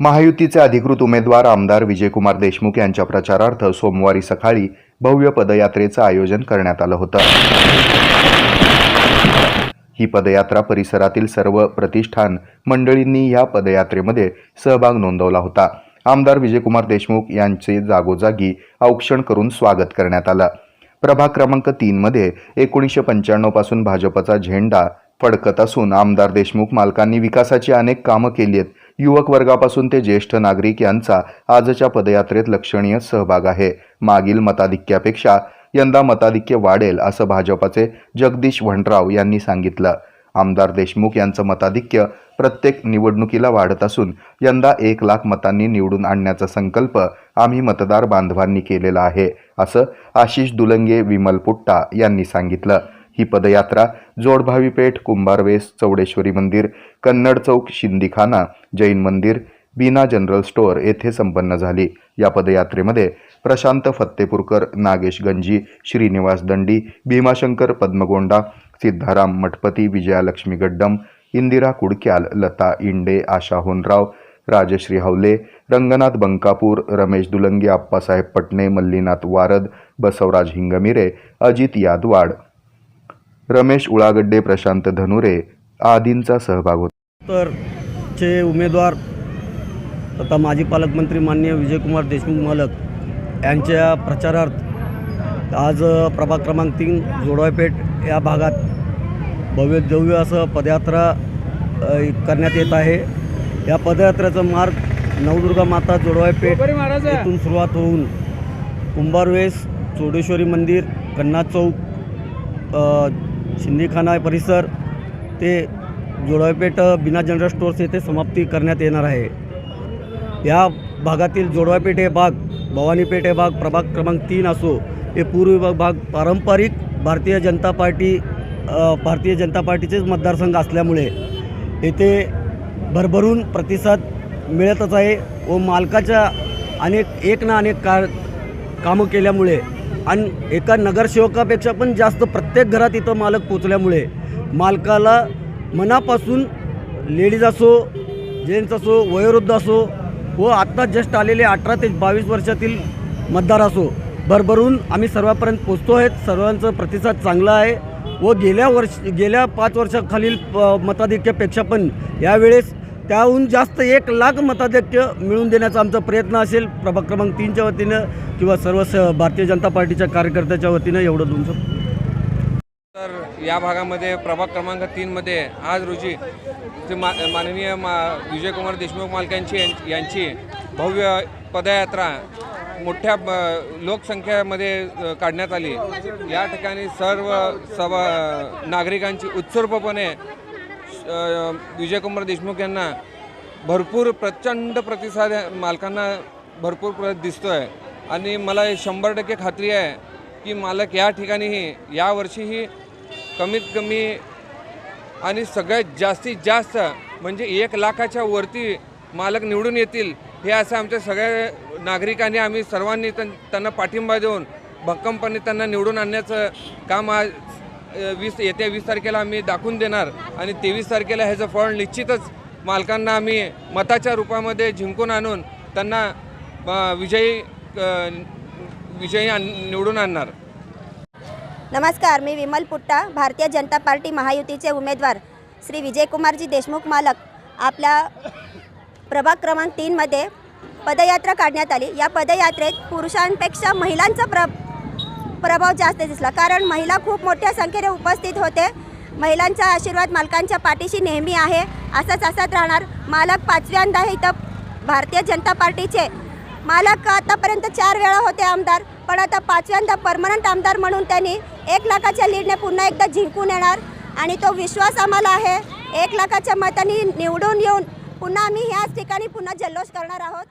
महायुतीचे अधिकृत उमेदवार आमदार विजयकुमार देशमुख यांच्या प्रचारार्थ सोमवारी सकाळी भव्य पदयात्रेचं आयोजन करण्यात आलं होतं. ही पदयात्रा परिसरातील सर्व प्रतिष्ठान मंडळींनी या पदयात्रेमध्ये सहभाग नोंदवला होता. आमदार विजयकुमार देशमुख यांचे जागोजागी औक्षण करून स्वागत करण्यात आलं. प्रभाग क्रमांक तीनमध्ये एकोणीसशे पंच्याण्णवपासून भाजपचा झेंडा फडकत असून आमदार देशमुख मालकांनी विकासाची अनेक कामं केली आहेत. युवक वर्गापासून ते ज्येष्ठ नागरिक यांचा आजच्या पदयात्रेत लक्षणीय सहभाग आहे. मागील मताधिक्यापेक्षा यंदा मताधिक्य वाढेल असं भाजपाचे जगदीश भंडराव यांनी सांगितलं. आमदार देशमुख यांचं मताधिक्य प्रत्येक निवडणुकीला वाढत असून यंदा एक लाख मतांनी निवडून आणण्याचा संकल्प आम्ही मतदार बांधवांनी केलेला आहे असं आशिष दुलंगे विमल पुट्टा यांनी सांगितलं. ही पदयात्रा जोडभावी पेठ कुंभारवेस चौडेश्वरी मंदिर कन्नड चौक शिंदीखाना जैन मंदिर बीना जनरल स्टोअर येथे संपन्न झाली. या पदयात्रेमध्ये प्रशांत फत्तेपूरकर नागेश गंजी श्रीनिवास दंडी भीमाशंकर पद्मगोंडा सिद्धाराम मठपती विजयालक्ष्मी गड्डम इंदिरा कुडक्याल लता इंडे आशा होनराव राजश्री हवले रंगनाथ बंकापूर रमेश दुलंगे आप्पासाहेब पटणे मल्लीनाथ वारद बसवराज हिंगमिरे अजित यादवाड रमेश उळागड्डे प्रशांत धनुरे आदींचा सहभाग होता. तर चे उमेदवार तथा माजी पालकमंत्री माननीय विजयकुमार देशमुख मालक यांच्या प्रचारार्थ आज प्रभाग क्रमांक तीन जोडवायपेठ या भागात भव्य दिव्य असं पदयात्रा करण्यात येत आहे. या पदयात्रेचा मार्ग नवदुर्गा माता जोडवायपेठ येथून सुरुवात होऊन कुंभारवेस चोडेश्वरी मंदिर कन्ना चौक शिंदीखाना परिसर ते जोडवापेठ बिना जनरल स्टोअर्स येथे समाप्ती करण्यात येणार आहे. या भागातील जोडवापेठ हे भाग भवानीपेठ हे भाग प्रभाग क्रमांक तीन असो हे पूर्व विभाग भाग पारंपरिक भारतीय जनता पार्टी भारतीय जनता पार्टीचेच मतदारसंघ असल्यामुळे येथे भरभरून प्रतिसाद मिळतच आहे व मालकाच्या अनेक एक ना अनेक का कामं केल्यामुळे आणि एका नगरसेवकापेक्षा पण जास्त प्रत्येक घरात इथं मालक पोचल्यामुळे मालकाला मनापासून लेडीज असो जेंट्स असो वयोवृद्ध असो व आत्ता जस्ट आलेले अठरा ते बावीस वर्षातील मतदार असो भरभरून आम्ही सर्वांपर्यंत पोचतो आहेत सर्वांचा प्रतिसाद चांगला आहे. व गेल्या वर्ष गेल्या पाच वर्षाखालील प- मताधिक्यापेक्षा पण यावेळेस त्याहून जास्त एक लाख मताधिक्य मिळवून देण्याचा आमचा प्रयत्न असेल. प्रभाग क्रमांक तीनच्या वतीनं किंवा सर्व स भारतीय जनता पार्टीच्या कार्यकर्त्याच्या वतीनं एवढं तुमचं. तर या भागामध्ये प्रभाग क्रमांक तीनमध्ये आज रोजी जे मा माननीय मा विजयकुमार देशमुख मालकांची यां- यांची भव्य पदयात्रा मोठ्या ब- लोकसंख्येमध्ये काढण्यात आली. या ठिकाणी सर्व सभा नागरिकांची उत्स्फूर्तपणे विजयकुमार देशमुख यांना भरपूर प्रचंड प्रतिसाद मालकांना भरपूर प्र दिसतो आहे आणि मला हे शंभर टक्के खात्री आहे की मालक या ठिकाणीही यावर्षीही कमीत कमी आणि सगळ्यात जास्तीत जास्त म्हणजे एक लाखाच्या वरती मालक निवडून येतील हे असं आमच्या सगळ्या नागरिकांनी आम्ही सर्वांनी त्यांना पाठिंबा देऊन भक्कमपणे त्यांना निवडून आणण्याचं काम आज वीस येत्या वीस तारखेला आम्ही दाखवून देणार आणि तेवीस तारखेला ह्याचं फळ निश्चितच मालकांना आम्ही मताच्या रूपामध्ये जिंकून आणून त्यांना विजयी विजयी आण निवडून आणणार. नमस्कार मी विमल पुट्टा भारतीय जनता पार्टी महायुतीचे उमेदवार श्री विजयकुमारजी देशमुख मालक. आपल्या प्रभाग क्रमांक तीनमध्ये पदयात्रा काढण्यात आली. या पदयात्रेत पुरुषांपेक्षा महिलांचा प्र प्रभाव जास्त दिसला. कारण महिला खूप मोठ्या संख्येने उपस्थित होते. महिलांचा आशीर्वाद मालकांच्या पाठीशी नेहमी आहे. असंच असत राहणार. मालक पाचव्यांदा हे इथं भारतीय जनता पार्टीचे मालक आतापर्यंत चार वेळा होते आमदार. पण आता पाचव्यांदा परमनंट आमदार म्हणून त्यांनी एक लाखाच्या लीडने पुन्हा एकदा जिंकून येणार. आणि तो विश्वास आम्हाला आहे. एक लाखाच्या मतांनी निवडून येऊन पुन्हा आम्ही ह्याच ठिकाणी पुन्हा जल्लोष करणार आहोत.